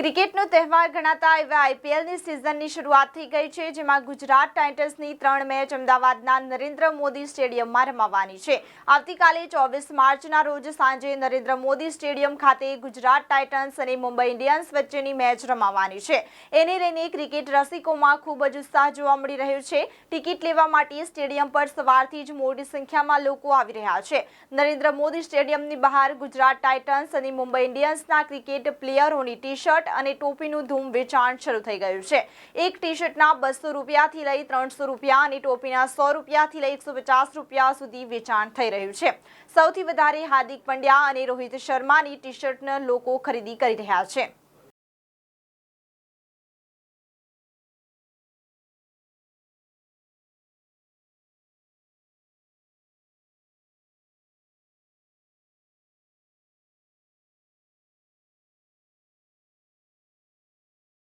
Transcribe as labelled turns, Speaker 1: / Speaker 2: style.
Speaker 1: ક્રિકેટનો તહેવાર ગણાતા એવા આઈપીએલની સિઝનની શરૂઆત થઈ ગઈ છે, જેમાં ગુજરાત ટાઇટન્સની ત્રણ મેચ અમદાવાદના નરેન્દ્ર મોદી સ્ટેડિયમમાં રમાવાની છે. આવતીકાલે ચોવીસ માર્ચના રોજ સાંજે નરેન્દ્ર મોદી સ્ટેડિયમ ખાતે ગુજરાત ટાઇટન્સ અને મુંબઈ ઇન્ડિયન્સ વચ્ચેની મેચ રમાવાની છે. એને લઈને ક્રિકેટ રસિકોમાં ખૂબ જ ઉત્સાહ જોવા મળી રહ્યો છે. ટિકિટ લેવા માટે સ્ટેડિયમ પર સવારથી જ મોટી સંખ્યામાં લોકો આવી રહ્યા છે. નરેન્દ્ર મોદી સ્ટેડિયમની બહાર ગુજરાત ટાઇટન્સ અને મુંબઈ ઇન્ડિયન્સના ક્રિકેટ પ્લેયરોની ટી શર્ટ અને ટોપીનું ધૂમ વેચાણ શરૂ થઈ ગયું છે. એક ટી શર્ટના બસો રૂપિયાથી લઈ ત્રણસો રૂપિયા અને ટોપીના સો રૂપિયાથી લઈ એકસો પચાસ રૂપિયા સુધી વેચાણ થઈ રહ્યું છે. સૌથી વધારે હાર્દિક પંડ્યા અને રોહિત શર્માની ટી શર્ટના લોકો ખરીદી કરી રહ્યા છે.